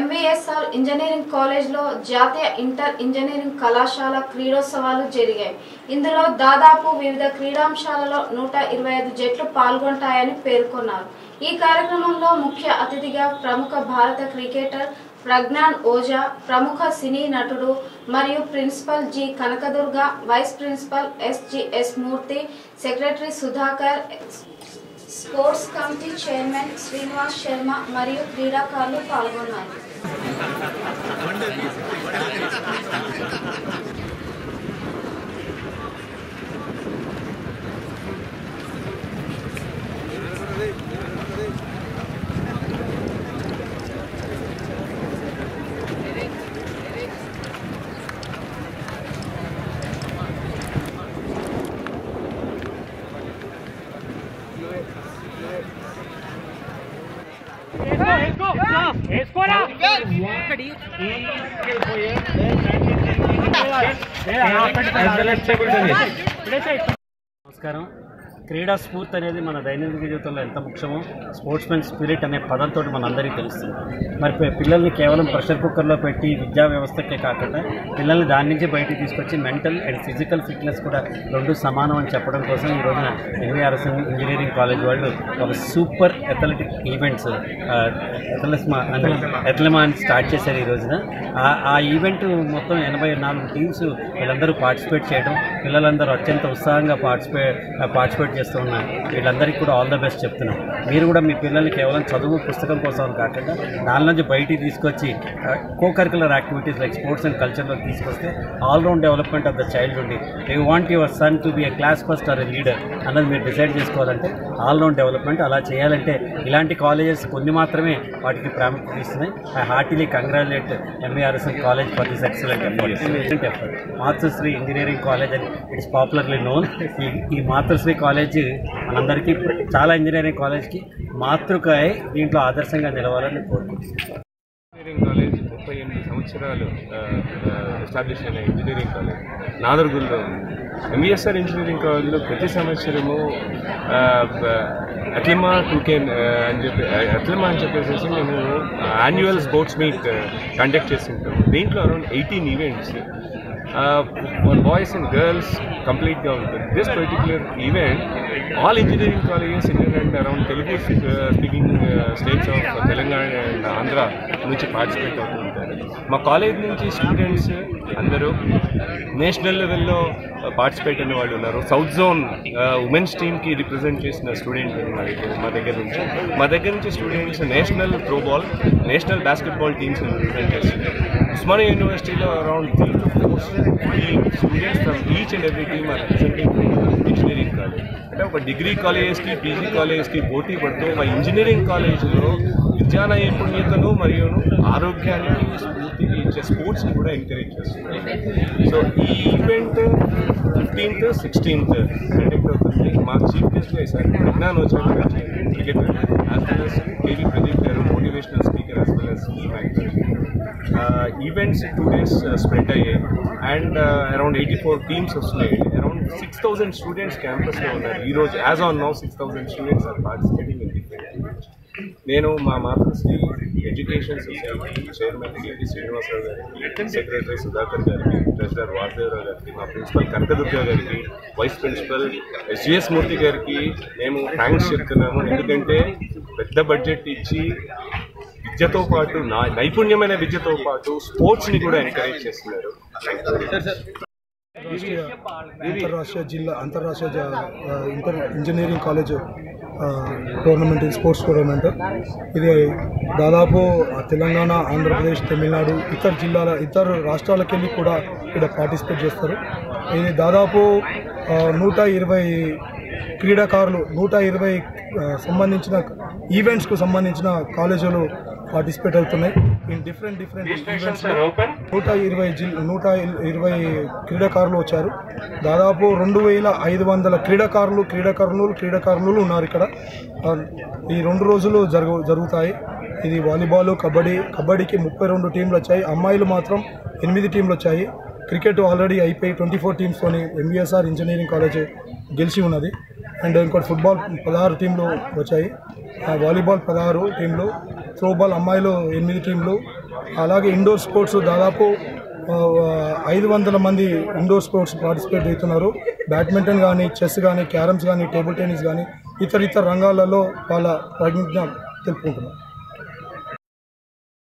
MVSR engineering కాలేజ్లో జాతీయ inter engineering కళాశాల క్రీడోత్సవాలు జరిగాయి. ఇందులో దాదాపు వివిధ క్రీడాంశాలలో నూట ఇరవై ఐదు జట్లు పాల్గొంటాయని పేర్కొన్నారు. ఈ కార్యక్రమంలో ముఖ్య అతిథిగా ప్రముఖ భారత క్రికెటర్ ప్రజ్ఞాన్ ఓజా ప్రముఖ సినీ నటుడు మరియు principal G Kanakadurga vice principal SGS Murthy secretary Sudhakar sports committee chairman Srinivas Sharma మరియు క్రీడాకారులు పాల్గొన్నారు. నమస్కారం క్రీడా స్ఫూర్తి అనేది మన దైనందిక జీవితంలో ఎంత ముఖ్యమో స్పోర్ట్స్ మెన్ స్పిరిట్ అనే పదంతో మనందరికీ తెలుస్తుంది. మరి పిల్లల్ని కేవలం ప్రెషర్ కుక్కర్లో పెట్టి విద్యా వ్యవస్థకే కాకుండా పిల్లల్ని దాని నుంచి బయటికి తీసుకొచ్చి మెంటల్ అండ్ ఫిజికల్ ఫిట్నెస్ కూడా రెండు సమానం అని చెప్పడం కోసం ఈ రోజున ఎన్వీఆర్ఎస్ ఇంజనీరింగ్ కాలేజ్ వాళ్ళు ఒక సూపర్ అథ్లెటిక్ ఈవెంట్స్ ఎథ్లెస్మా అని అని స్టార్ట్ చేశారు ఈ రోజున. ఆ- ఆ ఈవెంట్ మొత్తం ఎనభై నాలుగు టీమ్స్ వీళ్ళందరూ పార్టిసిపేట్ చేయడం పిల్లలందరూ అత్యంత ఉత్సాహంగా పార్టిసిపేట్ పార్టిసిపేట్ చేస్తూ ఉన్నారు వీళ్ళందరికీ కూడా ఆల్ ద బెస్ట్ చెప్తున్నాం. మీరు కూడా మీ పిల్లల్ని కేవలం చదువు పుస్తకం కోసం కాకుండా దాని నుంచి బయటికి తీసుకొచ్చి co curricular activities like sports and కల్చర్లో తీసుకొస్తే all round development of the child ఉండి you want your son to be a class first or a leader అన్నది మీరు డిసైడ్ చేసుకోవాలంటే ఆల్రౌండ్ డెవలప్మెంట్ అలా చేయాలంటే ఇలాంటి కాలేజెస్ కొన్ని మాత్రమే వాటికి ప్రాముఖ్యత ఇస్తున్నాయి. I heartily congratulate MARS college for this excellent effort Matrusri engineering college అని ఇట్స్ పాపులర్లీ నోన్ ఈ ఈ మాతృశ్రీ కాలేజ్ మనందరికీ చాలా ఇంజనీరింగ్ కాలేజ్కి మాతృకాయ దీంట్లో ఆదర్శంగా నిలవాలని కోరుకుంటున్నాను. ఇంజనీరింగ్ కాలేజ్ ముప్పై ఎనిమిది సంవత్సరాలు ఎస్టాబ్లిష్ అయిన ఇంజనీరింగ్ కాలేజ్. నాదర్గుల్లో ఎంఈఎస్ఆర్ ఇంజనీరింగ్ కాలేజ్లో ప్రతి సంవత్సరము అట్లమా టూకెన్ అని చెప్పి అట్లమా అని చెప్పేసి మేము యాన్యువల్ స్పోర్ట్స్ మీట్ కండక్ట్ చేస్తుంటాం దీంట్లో around eighteen events boys and girls కంప్లీట్గా ఉంటుంది. This particular event all engineering colleges in and around Telugu speaking states of Telangana and Andhra నుంచి పార్టిసిపేట్ అవుతూ ఉంటారు. మా కాలేజ్ నుంచి స్టూడెంట్స్ అందరూ నేషనల్ లెవెల్లో పార్టిసిపేట్ అయిన వాళ్ళు ఉన్నారు. సౌత్ జోన్ ఉమెన్స్ టీమ్కి రిప్రజెంట్ చేసిన స్టూడెంట్ మా దగ్గర మా దగ్గర నుంచి. మా దగ్గర నుంచి students national throwball national basketball teams represent చేస్తున్నారు ఉస్మానియా యూనివర్సిటీలో around three to four students from each and every team are representing engineering college అంటే ఒక డిగ్రీ కాలేజ్కి పీజీ కాలేజ్కి పోటీ పడుతూ ఒక ఇంజనీరింగ్ కాలేజ్లో విద్యా నైపుణ్యతను మరియు ఆరోగ్యానికి స్ఫూర్తికి ఇచ్చే స్పోర్ట్స్ని కూడా ఎంకరేజ్ చేస్తున్నారు సో ఈ ఈవెంట్ ఫిఫ్టీన్త్ సిక్స్టీన్త్ కండక్ట్ అవుతుంది మా చీఫ్ గెస్ట్గా ఈసారి Vignanotsavam cricket as well as KV Pradeep గారు motivational speaker as well as events two days spread అయ్యాయి. And around eighty four teams వస్తున్నాయి అరౌండ్ సిక్స్ థౌసండ్ స్టూడెంట్స్ క్యాంపస్లో ఉన్నారు. ఈ రోజు as on now six thousand students are participating in different నేను మా Matrusri education society chairman KT Srinivasarao గారికి secretary Sudhakar గారికి ట్రెజరర్ వాసుదేవరావు గారికి మా ప్రిన్సిపల్ కనకదుర్గ గారికి వైస్ ప్రిన్సిపల్ ఎస్జిఎస్ మూర్తి గారికి మేము థ్యాంక్స్ చెప్తున్నాము. ఎందుకంటే పెద్ద బడ్జెట్ ఇచ్చి విద్యతో పాటు నా నైపుణ్యమైన విద్యతో పాటు స్పోర్ట్స్ని కూడా ఎంకరేజ్ చేస్తున్నారు. రాష్ట్రీయ అంతర్రాష్ట్రీయ జిల్లా అంతర్రాష్ట్రీయ inter engineering college tournament sports tournament. ఇది దాదాపు తెలంగాణ ఆంధ్రప్రదేశ్ తమిళనాడు ఇతర జిల్లాల ఇతర రాష్ట్రాలకు వెళ్ళి కూడా ఇక్కడ పార్టిసిపేట్ చేస్తారు. ఇది దాదాపు నూట ఇరవై క్రీడాకారులు నూట ఇరవై సంబంధించిన ఈవెంట్స్కు సంబంధించిన కాలేజీలు పార్టిసిపేట్ అవుతున్నాయి. ఇన్ డిఫరెంట్ డిఫరెంట్ ఈవెంట్స్ నూట ఇరవై జిల్ నూట ఇరవై క్రీడాకారులు వచ్చారు. దాదాపు రెండు వేల ఐదు వందల క్రీడాకారులు క్రీడాకారులు క్రీడాకారులు ఉన్నారు ఇక్కడ. ఈ రెండు రోజులు జరుగు జరుగుతాయి. ఇది వాలీబాల్ కబడ్డీ కబడ్డీకి ముప్పై రెండు టీంలు వచ్చాయి. అమ్మాయిలు మాత్రం ఎనిమిది టీంలు వచ్చాయి. క్రికెట్ ఆల్రెడీ అయిపోయి ట్వంటీ ఫోర్ టీమ్స్తోని ఎంబీఎస్ఆర్ ఇంజనీరింగ్ కాలేజ్ గెలిచి ఉన్నది. అండ్ ఇంకోటి ఫుట్బాల్ పదహారు టీంలు వచ్చాయి. వాలీబాల్ పదహారు టీంలు. త్రోబాల్ అమ్మాయిలు ఎనిమిది టీంలు అలాగే ఇండోర్ స్పోర్ట్స్ దాదాపు ఐదు వందల మంది ఇండోర్ స్పోర్ట్స్ పార్టిసిపేట్ అవుతున్నారు బ్యాడ్మింటన్ కానీ చెస్ కానీ క్యారమ్స్ కానీ టేబుల్ టెన్నిస్ కానీ ఇతర ఇతర రంగాలలో వాళ్ళ ప్రజ్ఞ తెలుపుకుంటున్నారు